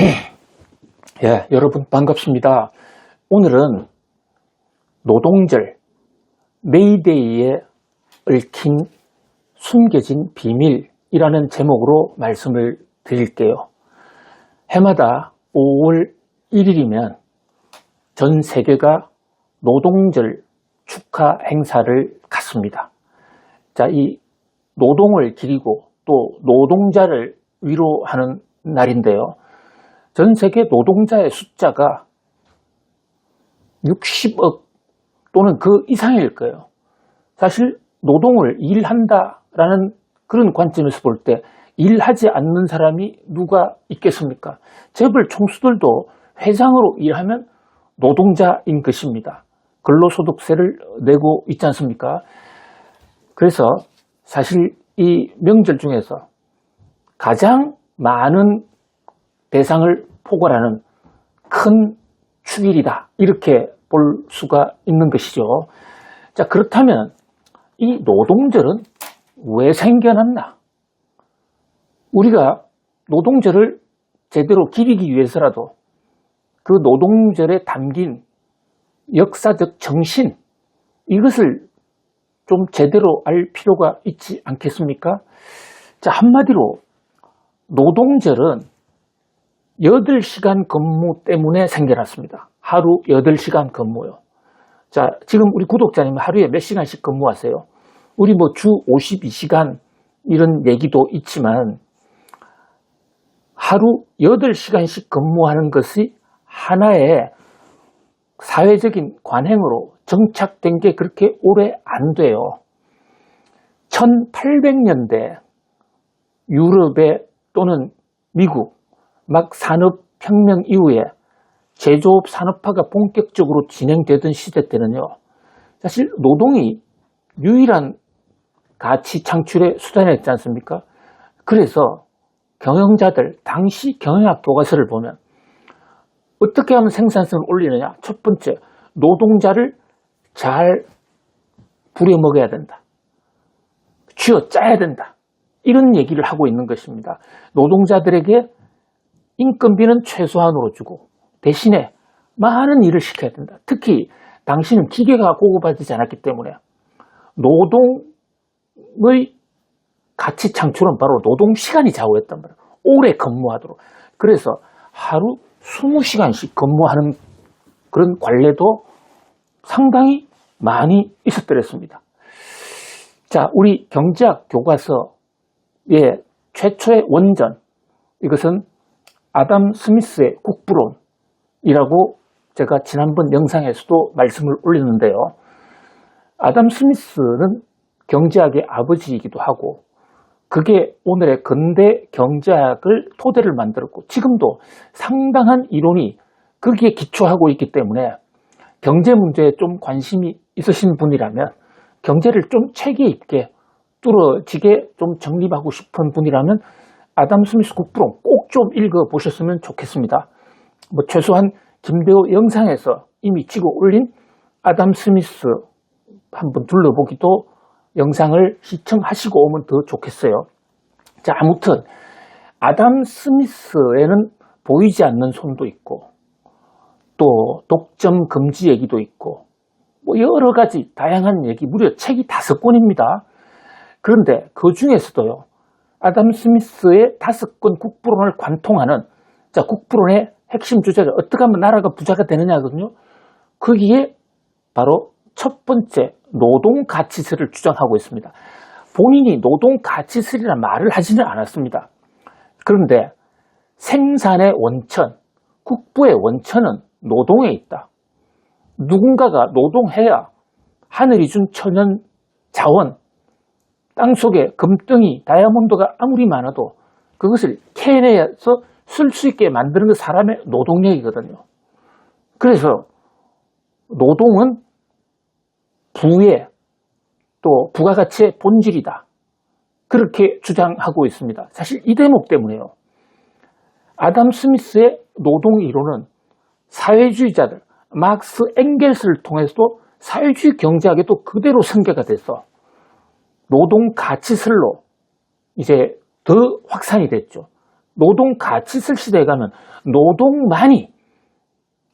예, 여러분 반갑습니다. 오늘은 노동절 메이데이에 얽힌 숨겨진 비밀이라는 제목으로 말씀을 드릴게요. 해마다 5월 1일이면 전 세계가 노동절 축하 행사를 갖습니다. 자, 이 노동을 기리고 또 노동자를 위로하는 날인데요. 전 세계 노동자의 숫자가 60억 또는 그 이상일 거예요. 사실 노동을 일한다라는 그런 관점에서 볼 때 일하지 않는 사람이 누가 있겠습니까? 재벌 총수들도 회장으로 일하면 노동자인 것입니다. 근로소득세를 내고 있지 않습니까? 그래서 사실 이 명절 중에서 가장 많은 대상을 포괄하는 큰 축일이다. 이렇게 볼 수가 있는 것이죠. 자, 그렇다면 이 노동절은 왜 생겨났나? 우리가 노동절을 제대로 기리기 위해서라도 그 노동절에 담긴 역사적 정신, 이것을 좀 제대로 알 필요가 있지 않겠습니까? 자, 한마디로 노동절은 8시간 근무 때문에 생겨났습니다. 하루 8시간 근무요. 자, 지금 우리 구독자님 하루에 몇 시간씩 근무하세요? 우리 뭐 주 52시간 이런 얘기도 있지만 하루 8시간씩 근무하는 것이 하나의 사회적인 관행으로 정착된 게 그렇게 오래 안 돼요. 1800년대 유럽에 또는 미국 막 산업혁명 이후에 제조업 산업화가 본격적으로 진행되던 시대 때는요. 사실 노동이 유일한 가치 창출의 수단이었지 않습니까? 그래서 경영자들, 당시 경영학 교과서를 보면 어떻게 하면 생산성을 올리느냐? 첫 번째, 노동자를 잘 부려먹어야 된다. 쥐어 짜야 된다. 이런 얘기를 하고 있는 것입니다. 노동자들에게 인건비는 최소한으로 주고 대신에 많은 일을 시켜야 된다. 특히 당신은 기계가 고급화되지 않았기 때문에 노동의 가치 창출은 바로 노동 시간이 좌우했단 말이에요. 오래 근무하도록. 그래서 하루 20시간씩 근무하는 그런 관례도 상당히 많이 있었더랬습니다. 자, 우리 경제학 교과서의 최초의 원전, 이것은 아담 스미스의 국부론이라고 제가 지난번 영상에서도 말씀을 올렸는데요. 아담 스미스는 경제학의 아버지이기도 하고 그게 오늘의 근대 경제학을 토대를 만들었고 지금도 상당한 이론이 거기에 기초하고 있기 때문에 경제 문제에 좀 관심이 있으신 분이라면 경제를 좀 체계 있게 뚫어지게 좀 정립하고 싶은 분이라면 아담 스미스 국부론 꼭 좀 읽어 보셨으면 좋겠습니다. 뭐 최소한 김대호 영상에서 이미 찍어 올린 아담 스미스 한번 둘러보기도 영상을 시청하시고 오면 더 좋겠어요. 자, 아무튼 아담 스미스에는 보이지 않는 손도 있고 또 독점 금지 얘기도 있고 뭐 여러 가지 다양한 얘기 무려 책이 다섯 권입니다. 그런데 그 중에서도요. 아담 스미스의 다섯 권 국부론을 관통하는 자 국부론의 핵심 주제가 어떻게 하면 나라가 부자가 되느냐거든요. 거기에 바로 첫 번째 노동 가치설을 주장하고 있습니다. 본인이 노동 가치설이라는 말을 하지는 않았습니다. 그런데 생산의 원천, 국부의 원천은 노동에 있다. 누군가가 노동해야 하늘이 준 천연 자원, 땅 속에 금덩이, 다이아몬드가 아무리 많아도 그것을 캐내서 쓸 수 있게 만드는 게 사람의 노동력이거든요. 그래서 노동은 부의 또 부가가치의 본질이다. 그렇게 주장하고 있습니다. 사실 이 대목 때문에요. 아담 스미스의 노동 이론은 사회주의자들, 막스 엥겔스를 통해서도 사회주의 경제학에도 그대로 승계가 돼서 노동 가치설로 이제 더 확산이 됐죠. 노동 가치설 시대에 가면 노동만이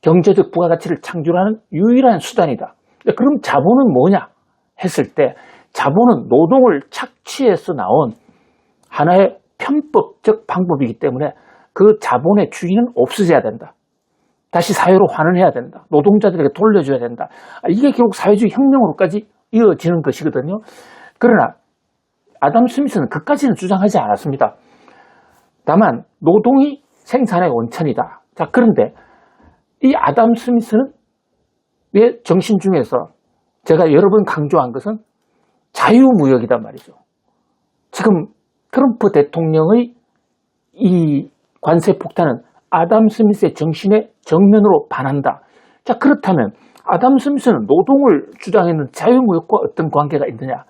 경제적 부가가치를 창출하는 유일한 수단이다. 그럼 자본은 뭐냐 했을 때 자본은 노동을 착취해서 나온 하나의 편법적 방법이기 때문에 그 자본의 주인은 없어져야 된다. 다시 사회로 환원해야 된다. 노동자들에게 돌려줘야 된다. 아, 이게 결국 사회주의 혁명으로까지 이어지는 것이거든요. 그러나 아담 스미스는 그까지는 주장하지 않았습니다. 다만 노동이 생산의 원천이다. 자 그런데 이 아담 스미스는 의 정신 중에서 제가 여러 번 강조한 것은 자유무역이단 말이죠. 지금 트럼프 대통령의 이 관세 폭탄은 아담 스미스의 정신에 정면으로 반한다. 자, 그렇다면 아담 스미스는 노동을 주장했는 자유무역과 어떤 관계가 있느냐?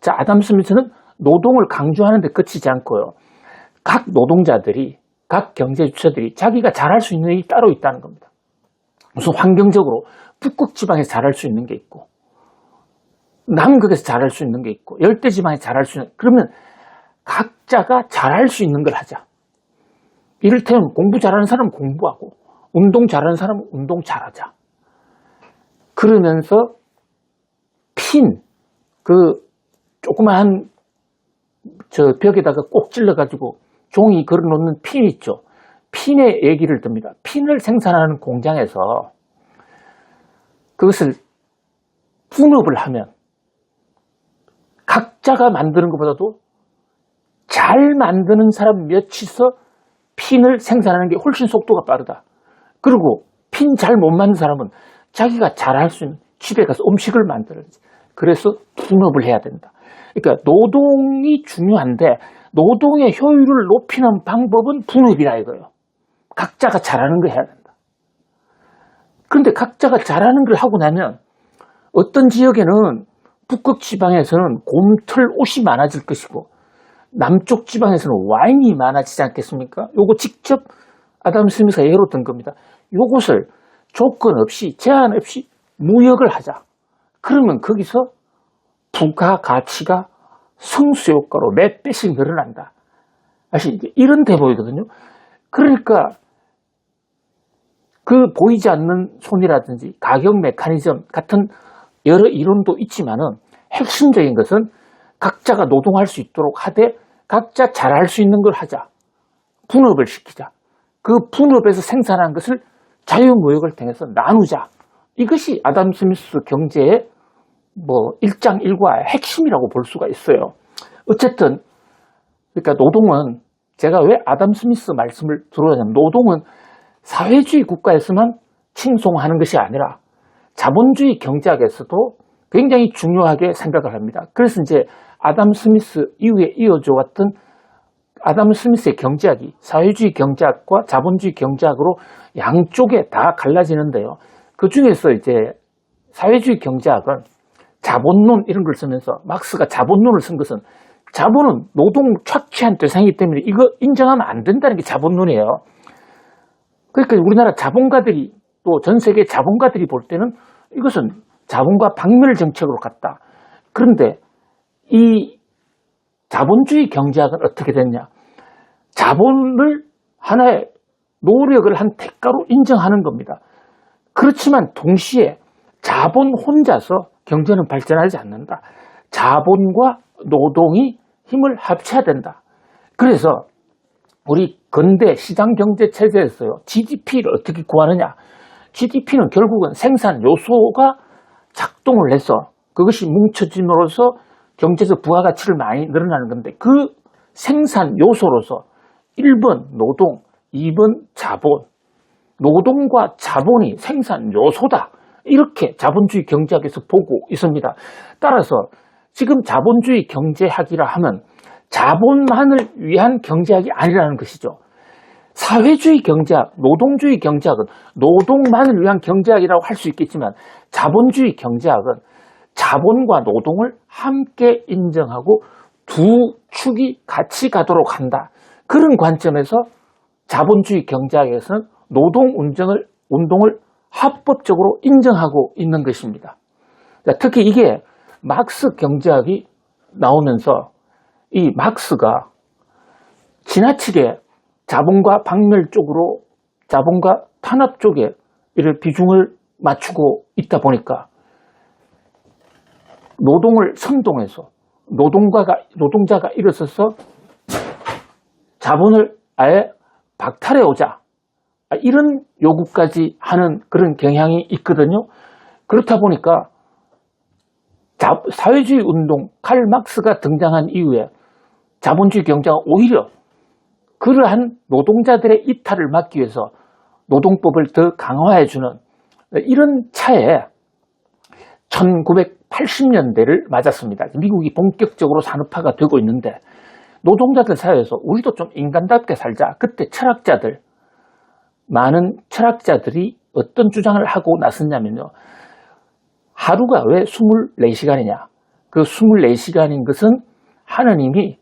자, 아담 스미스는 노동을 강조하는 데 그치지 않고요. 각 노동자들이, 각 경제 주체들이 자기가 잘할 수 있는 일이 따로 있다는 겁니다. 무슨 환경적으로 북극 지방에서 잘할 수 있는 게 있고, 남극에서 잘할 수 있는 게 있고, 열대 지방에서 잘할 수 있는, 그러면 각자가 잘할 수 있는 걸 하자. 이를테면 공부 잘하는 사람은 공부하고, 운동 잘하는 사람은 운동 잘하자. 그러면서 핀, 그 조그마한 저 벽에다가 꼭 찔러가지고 종이 걸어놓는 핀 있죠. 핀의 얘기를 듭니다. 핀을 생산하는 공장에서 그것을 분업을 하면 각자가 만드는 것보다도 잘 만드는 사람 몇이서 핀을 생산하는 게 훨씬 속도가 빠르다. 그리고 핀 잘 못 만든 사람은 자기가 잘할 수 있는 집에 가서 음식을 만들어야지. 그래서 분업을 해야 된다. 그러니까 노동이 중요한데 노동의 효율을 높이는 방법은 분업이라 이거예요. 각자가 잘하는 걸 해야 된다. 그런데 각자가 잘하는 걸 하고 나면 어떤 지역에는 북극 지방에서는 곰털 옷이 많아질 것이고 남쪽 지방에서는 와인이 많아지지 않겠습니까? 요거 직접 아담 스미스가 예로 든 겁니다. 요것을 조건 없이 제한 없이 무역을 하자. 그러면 거기서 부가 가치가 성수 효과로 몇 배씩 늘어난다. 사실 이런 대목이거든요. 그러니까 그 보이지 않는 손이라든지 가격 메커니즘 같은 여러 이론도 있지만은 핵심적인 것은 각자가 노동할 수 있도록 하되 각자 잘할 수 있는 걸 하자. 분업을 시키자. 그 분업에서 생산한 것을 자유무역을 통해서 나누자. 이것이 아담 스미스 경제의 뭐 일장 일과의 핵심이라고 볼 수가 있어요. 어쨌든 그러니까 노동은 제가 왜 아담 스미스 말씀을 들어야냐면 노동은 사회주의 국가에서만 칭송하는 것이 아니라 자본주의 경제학에서도 굉장히 중요하게 생각을 합니다. 그래서 이제 아담 스미스 이후에 이어져 왔던 아담 스미스의 경제학이 사회주의 경제학과 자본주의 경제학으로 양쪽에 다 갈라지는데요. 그 중에서 이제 사회주의 경제학은 자본론 이런 걸 쓰면서 막스가 자본론을 쓴 것은 자본은 노동 착취한 대상이기 때문에 이거 인정하면 안 된다는 게 자본론이에요. 그러니까 우리나라 자본가들이 또 전 세계 자본가들이 볼 때는 이것은 자본과 박멸 정책으로 갔다. 그런데 이 자본주의 경제학은 어떻게 됐냐? 자본을 하나의 노력을 한 대가로 인정하는 겁니다. 그렇지만 동시에 자본 혼자서 경제는 발전하지 않는다. 자본과 노동이 힘을 합쳐야 된다. 그래서 우리 근대 시장 경제 체제에서요, GDP를 어떻게 구하느냐? GDP는 결국은 생산 요소가 작동을 해서 그것이 뭉쳐짐으로써 경제적 부가가치를 많이 늘어나는 건데 그 생산 요소로서 1번 노동, 2번 자본, 노동과 자본이 생산 요소다. 이렇게 자본주의 경제학에서 보고 있습니다. 따라서 지금 자본주의 경제학이라 하면 자본만을 위한 경제학이 아니라는 것이죠. 사회주의 경제학, 노동주의 경제학은 노동만을 위한 경제학이라고 할 수 있겠지만 자본주의 경제학은 자본과 노동을 함께 인정하고 두 축이 같이 가도록 한다. 그런 관점에서 자본주의 경제학에서는 노동 운정을, 운동을 합법적으로 인정하고 있는 것입니다. 특히 이게 막스 경제학이 나오면서 이 막스가 지나치게 자본과 박멸 쪽으로 자본과 탄압 쪽에 이를 비중을 맞추고 있다 보니까 노동을 선동해서 노동가가 노동자가 일어서서 자본을 아예 박탈해 오자 아, 이런 요구까지 하는 그런 경향이 있거든요. 그렇다 보니까 자- 사회주의 운동 칼 막스가 등장한 이후에 자본주의 경제가 오히려 그러한 노동자들의 이탈을 막기 위해서 노동법을 더 강화해주는 이런 차에 1980년대를 맞았습니다. 미국이 본격적으로 산업화가 되고 있는데 노동자들 사이에서 우리도 좀 인간답게 살자. 그때 철학자들, 많은 철학자들이 어떤 주장을 하고 나섰냐면요. 하루가 왜 24시간이냐? 그 24시간인 것은 하나님이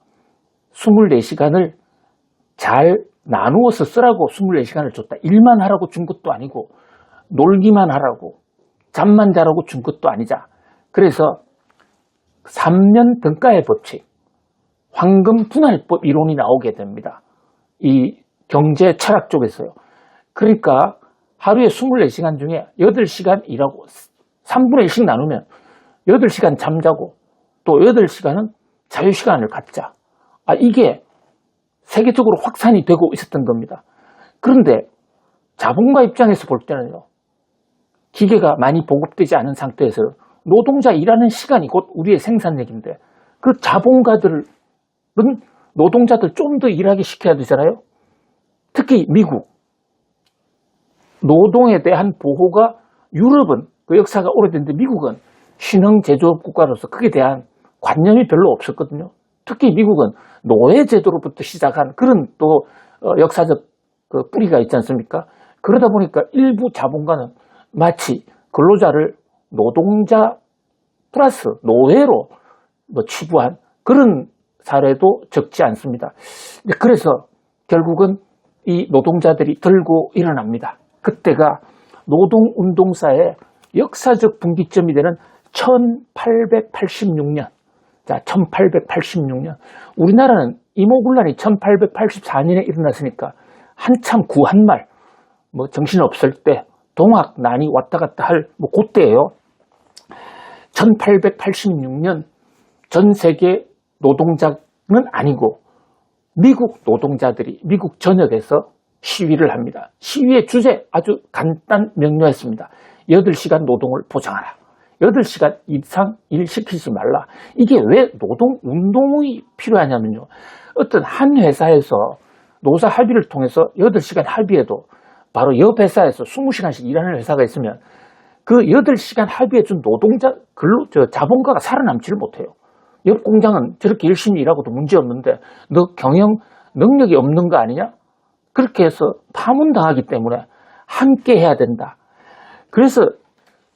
24시간을 잘 나누어서 쓰라고 24시간을 줬다. 일만 하라고 준 것도 아니고 놀기만 하라고 잠만 자라고 준 것도 아니자. 그래서 3년 등가의 법칙, 황금 분할법 이론이 나오게 됩니다. 이 경제 철학 쪽에서요. 그러니까 하루에 24시간 중에 8시간 일하고 3분의 1씩 나누면 8시간 잠자고 또 8시간은 자유시간을 갖자. 아, 이게 세계적으로 확산이 되고 있었던 겁니다. 그런데 자본가 입장에서 볼 때는요. 기계가 많이 보급되지 않은 상태에서 노동자 일하는 시간이 곧 우리의 생산력인데 그 자본가들은 노동자들 좀 더 일하게 시켜야 되잖아요. 특히 미국 노동에 대한 보호가 유럽은 그 역사가 오래됐는데 미국은 신흥 제조업 국가로서 그에 대한 관념이 별로 없었거든요. 특히 미국은 노예 제도로부터 시작한 그런 또 어, 역사적 그 뿌리가 있지 않습니까? 그러다 보니까 일부 자본가는 마치 근로자를 노동자 플러스 노예로 뭐 치부한 그런 사례도 적지 않습니다. 그래서 결국은 이 노동자들이 들고 일어납니다. 그때가 노동운동사의 역사적 분기점이 되는 1886년. 자, 1886년. 우리나라는 이모군란이 1884년에 일어났으니까 한참 구한말, 뭐 정신없을 때 동학, 난이 왔다 갔다 할, 뭐, 그때예요 1886년 전 세계 노동자는 아니고 미국 노동자들이 미국 전역에서 시위를 합니다. 시위의 주제 아주 간단 명료했습니다. 8시간 노동을 보장하라. 8시간 이상 일 시키지 말라. 이게 왜 노동 운동이 필요하냐면요. 어떤 한 회사에서 노사 합의를 통해서 8시간 합의해도 바로 옆 회사에서 20시간씩 일하는 회사가 있으면 그 8시간 합의해준 노동자, 근로, 저 자본가가 살아남지를 못해요. 옆 공장은 저렇게 열심히 일하고도 문제없는데 너 경영 능력이 없는 거 아니냐? 그렇게 해서 파문당하기 때문에 함께 해야 된다. 그래서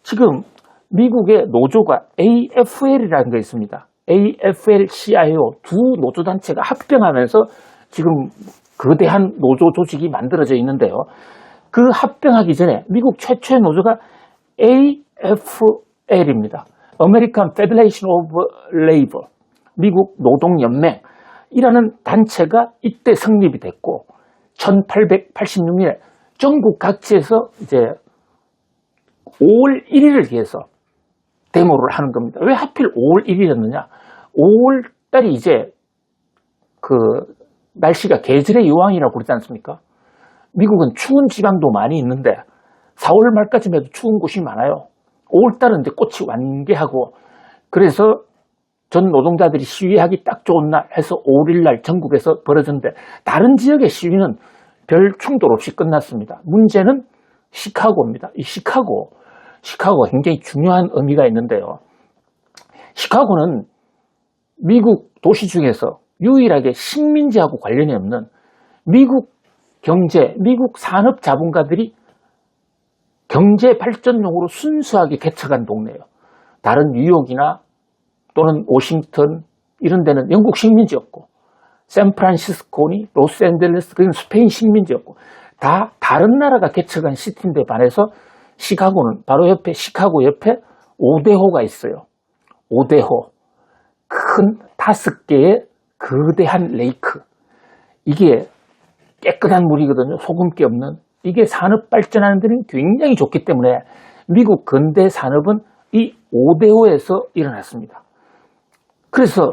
지금 미국의 노조가 AFL이라는 게 있습니다. AFL-CIO 두 노조 단체가 합병하면서 지금 거대한 노조 조직이 만들어져 있는데요. 그 합병하기 전에 미국 최초의 노조가 AFL입니다. American Federation of Labor, 미국 노동연맹이라는 단체가 이때 성립이 됐고 1886년에 전국 각지에서 이제 5월 1일을 위해서 데모를 하는 겁니다. 왜 하필 5월 1일이었느냐? 5월 달이 이제 그 날씨가 계절의 여왕이라고 그러지 않습니까? 미국은 추운 지방도 많이 있는데 4월 말까지만 해도 추운 곳이 많아요. 5월 달은 이제 꽃이 완개하고 그래서 전 노동자들이 시위하기 딱 좋은 날 해서 5일 날 전국에서 벌어졌는데 다른 지역의 시위는 별 충돌 없이 끝났습니다. 문제는 시카고입니다. 이 시카고, 시카고가 굉장히 중요한 의미가 있는데요. 시카고는 미국 도시 중에서 유일하게 식민지하고 관련이 없는 미국 경제, 미국 산업 자본가들이 경제 발전용으로 순수하게 개척한 동네예요. 다른 뉴욕이나 또는 워싱턴 이런 데는 영국 식민지였고 샌프란시스코니 로스앤젤레스 그건 스페인 식민지였고 다 다른 나라가 개척한 시티인데 반해서 시카고는 바로 옆에 시카고 옆에 오대호가 있어요. 오대호 큰 다섯 개의 거대한 레이크 이게 깨끗한 물이거든요. 소금기 없는. 이게 산업 발전하는 데는 굉장히 좋기 때문에 미국 근대 산업은 이 5대5에서 일어났습니다. 그래서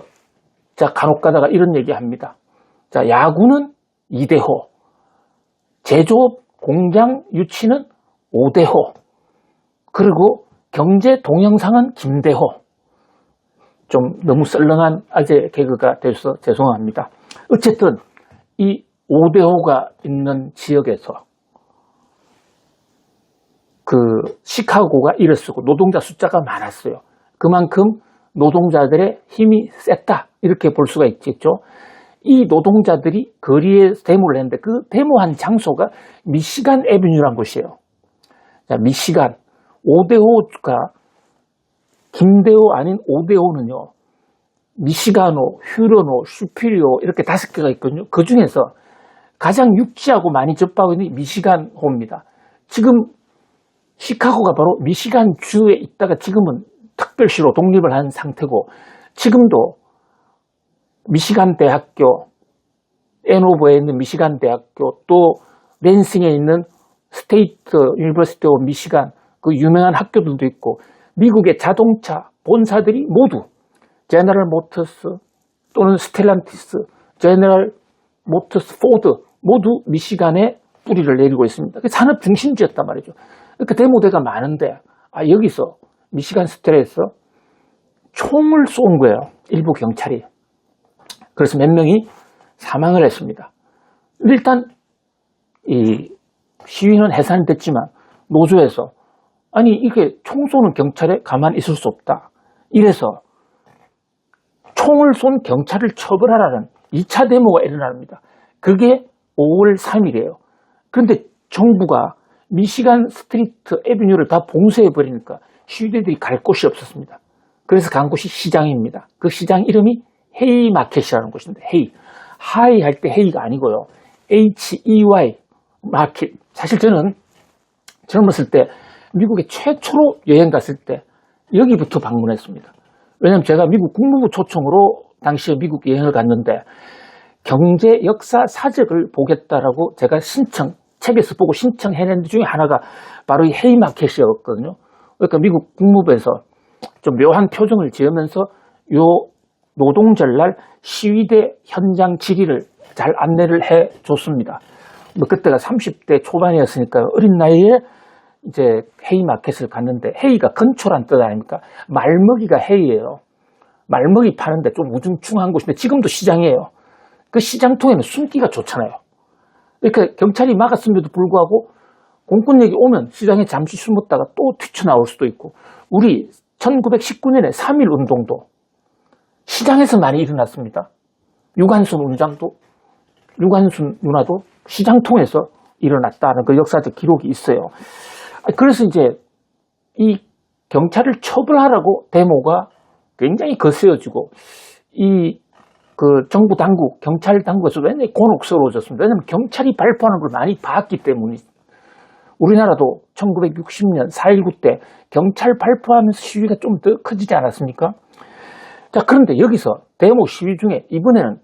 자 간혹 가다가 이런 얘기 합니다. 자 야구는 2대5, 제조업, 공장, 유치는 5대5, 그리고 경제 동영상은 김대호. 좀 너무 썰렁한 아재 개그가 돼서 죄송합니다. 어쨌든 이 5대5가 있는 지역에서 그 시카고가 일었쓰고 노동자 숫자가 많았어요. 그만큼 노동자들의 힘이 셌다 이렇게 볼 수가 있겠죠. 이 노동자들이 거리에 데모를 했는데 그 데모한 장소가 미시간 에비뉴란 곳이에요. 자, 미시간 5대5가 김대호 아닌 5대5는요. 미시가노, 휴러노, 슈피리오 이렇게 다섯 개가 있거든요. 그 중에서 가장 육지하고 많이 접하고 있는 미시간호입니다. 지금 시카고가 바로 미시간 주에 있다가 지금은 특별시로 독립을 한 상태고 지금도 미시간 대학교, 에노버에 있는 미시간 대학교 또 랜싱에 있는 스테이트 유니버시티 오브 미시간 그 유명한 학교들도 있고 미국의 자동차 본사들이 모두 제너럴 모터스 또는 스텔란티스, 제너럴 모터스 포드 모두 미시간에 뿌리를 내리고 있습니다. 산업 중심지였단 말이죠. 그러니까 데모대가 많은데 아 여기서 미시간 스텔에서 총을 쏜 거예요. 일부 경찰이. 그래서 몇 명이 사망을 했습니다. 일단 이 시위는 해산됐지만 노조에서 아니 이게 총 쏘는 경찰에 가만히 있을 수 없다. 이래서 총을 쏜 경찰을 처벌하라는 2차 데모가 일어납니다. 그게 5월 3일이에요. 그런데 정부가 미시간 스트리트 에비뉴를 다 봉쇄해 버리니까 시위대들이 갈 곳이 없었습니다. 그래서 간 곳이 시장입니다. 그 시장 이름이 헤이 마켓이라는 곳인데 헤이 하이 할 때 헤이가 아니고요. H-E-Y 마켓. 사실 저는 젊었을 때 미국에 최초로 여행 갔을 때 여기부터 방문했습니다. 왜냐하면 제가 미국 국무부 초청으로 당시에 미국 여행을 갔는데 경제 역사 사적을 보겠다라고 제가 신청 책에서 보고 신청해낸 것 중에 하나가 바로 이 헤이마켓이었거든요. 그러니까 미국 국무부에서 좀 묘한 표정을 지으면서 요 노동절 날 시위대 현장 지리를 잘 안내를 해 줬습니다. 뭐 그때가 30대 초반이었으니까 어린 나이에 이제 헤이 마켓을 갔는데 헤이가 건초란 뜻 아닙니까? 말먹이가 헤이예요. 말먹이 파는데 좀 우중충한 곳인데 지금도 시장이에요. 그 시장 통에는 숨기가 좋잖아요. 그러니까 경찰이 막았음에도 불구하고 공권력이 오면 시장에 잠시 숨었다가 또 튀쳐나올 수도 있고 우리 1919년에 3.1 운동도 시장에서 많이 일어났습니다. 유관순 운장도 유관순 누나도 시장통에서 일어났다는 그 역사적 기록이 있어요. 그래서 이제 이 경찰을 처벌하라고 데모가 굉장히 거세어지고 이 그 정부 당국, 경찰 당국에서 굉장히 곤혹스러워졌습니다. 왜냐하면 경찰이 발표하는 걸 많이 봤기 때문에 우리나라도 1960년 4.19 때 경찰 발표하면서 시위가 좀 더 커지지 않았습니까? 자, 그런데 여기서 데모 시위 중에 이번에는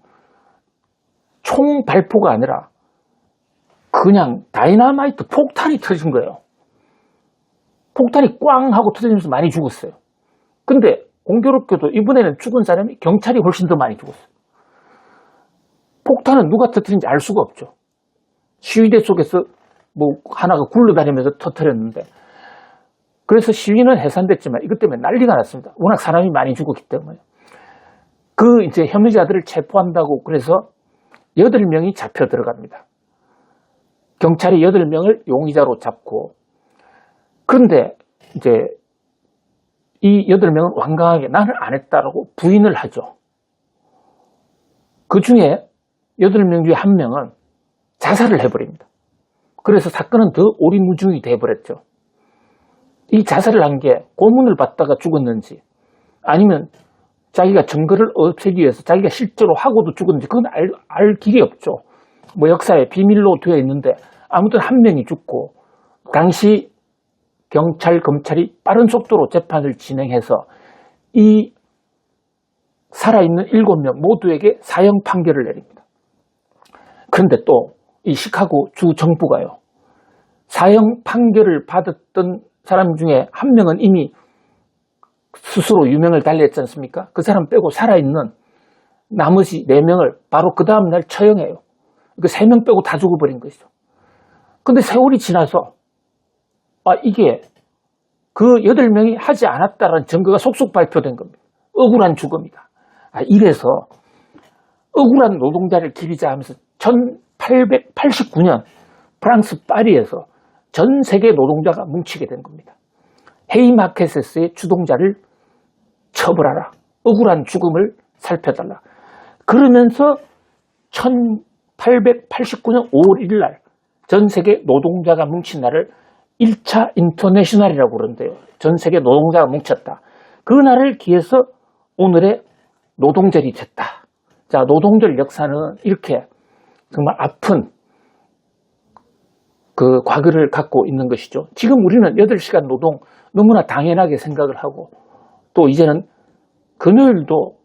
총 발포가 아니라 그냥 다이나마이트 폭탄이 터진 거예요. 폭탄이 꽝 하고 터지면서 많이 죽었어요. 근데 공교롭게도 이번에는 죽은 사람이 경찰이 훨씬 더 많이 죽었어요. 폭탄은 누가 터뜨린지 알 수가 없죠. 시위대 속에서 뭐 하나가 굴러다니면서 터뜨렸는데 그래서 시위는 해산됐지만 이것 때문에 난리가 났습니다. 워낙 사람이 많이 죽었기 때문에. 그 이제 혐의자들을 체포한다고 그래서 8명이 잡혀 들어갑니다. 경찰이 8명을 용의자로 잡고 그런데 이제 이 8명은 완강하게 나는 안 했다라고 부인을 하죠. 그 중에 8명 중에 한 명은 자살을 해버립니다. 그래서 사건은 더 오리무중이 돼버렸죠. 이 자살을 한 게 고문을 받다가 죽었는지 아니면 자기가 증거를 없애기 위해서 자기가 실제로 하고도 죽었는지 그건 알, 알 길이 없죠. 뭐 역사에 비밀로 되어 있는데 아무튼 한 명이 죽고 당시 경찰, 검찰이 빠른 속도로 재판을 진행해서 이 살아있는 일곱 명 모두에게 사형 판결을 내립니다. 그런데 또 이 시카고 주 정부가요. 사형 판결을 받았던 사람 중에 한 명은 이미 스스로 유명을 달리했지 않습니까? 그 사람 빼고 살아있는 나머지 네명을 바로 그 다음날 처형해요. 그세명 빼고 다 죽어버린 것이죠. 근데 세월이 지나서, 아, 이게 그 여덟 명이 하지 않았다는 증거가 속속 발표된 겁니다. 억울한 죽음이다. 아, 이래서 억울한 노동자를 기리자 하면서 1889년 프랑스 파리에서 전 세계 노동자가 뭉치게 된 겁니다. 헤이마켓에서의 주동자를 처벌하라. 억울한 죽음을 살펴달라. 그러면서 1889년 5월 1일 날 전 세계 노동자가 뭉친 날을 1차 인터내셔널이라고 그러는데요. 전 세계 노동자가 뭉쳤다. 그 날을 기해서 오늘의 노동절이 됐다. 자, 노동절 역사는 이렇게 정말 아픈 그 과거를 갖고 있는 것이죠. 지금 우리는 8시간 노동 너무나 당연하게 생각을 하고 또 이제는 금요일도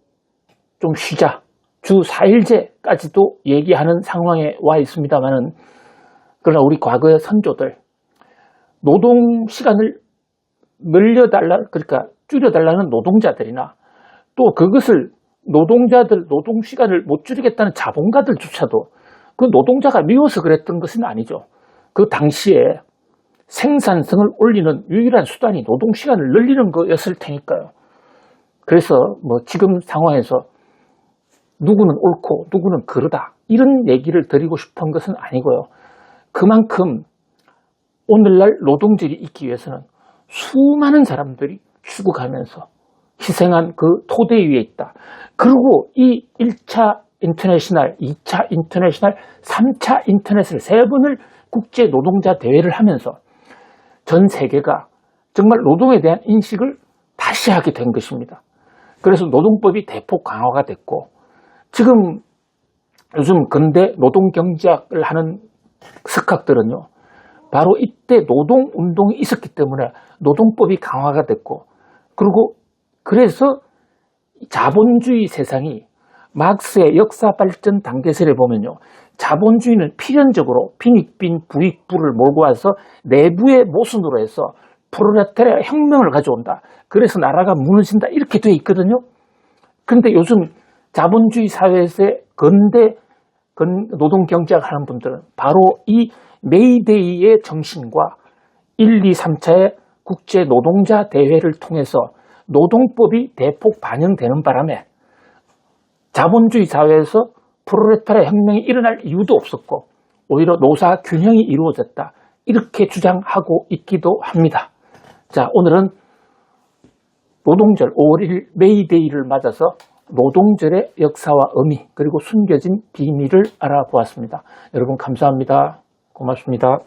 좀 쉬자. 주 4일제까지도 얘기하는 상황에 와 있습니다만은 그러나 우리 과거의 선조들 노동 시간을 늘려달라 그러니까 줄여달라는 노동자들이나 또 그것을 노동자들 노동 시간을 못 줄이겠다는 자본가들조차도 그 노동자가 미워서 그랬던 것은 아니죠. 그 당시에 생산성을 올리는 유일한 수단이 노동 시간을 늘리는 거였을 테니까요. 그래서 뭐 지금 상황에서 누구는 옳고 누구는 그르다 이런 얘기를 드리고 싶은 것은 아니고요. 그만큼 오늘날 노동절이 있기 위해서는 수많은 사람들이 죽어가면서 희생한 그 토대 위에 있다. 그리고 이 1차 인터내셔널, 2차 인터내셔널, 3차 인터넷을 세 번을 국제 노동자 대회를 하면서 전 세계가 정말 노동에 대한 인식을 다시 하게 된 것입니다. 그래서 노동법이 대폭 강화가 됐고 지금 요즘 근대 노동 경제학을 하는 석학들은요. 바로 이때 노동 운동이 있었기 때문에 노동법이 강화가 됐고 그리고 그래서 자본주의 세상이 막스의 역사 발전 단계설에 보면요. 자본주의는 필연적으로 빈익빈 부익부를 몰고 와서 내부의 모순으로 해서 프로레타리아 혁명을 가져온다. 그래서 나라가 무너진다. 이렇게 돼 있거든요. 그런데 요즘 자본주의 사회에서의 근대 근- 노동 경제학 하는 분들은 바로 이 메이데이의 정신과 1, 2, 3차의 국제 노동자 대회를 통해서 노동법이 대폭 반영되는 바람에 자본주의 사회에서 프로레타리아 혁명이 일어날 이유도 없었고 오히려 노사 균형이 이루어졌다. 이렇게 주장하고 있기도 합니다. 자, 오늘은 노동절 5월 1일 메이데이를 맞아서 노동절의 역사와 의미 그리고 숨겨진 비밀을 알아보았습니다. 여러분 감사합니다. 고맙습니다.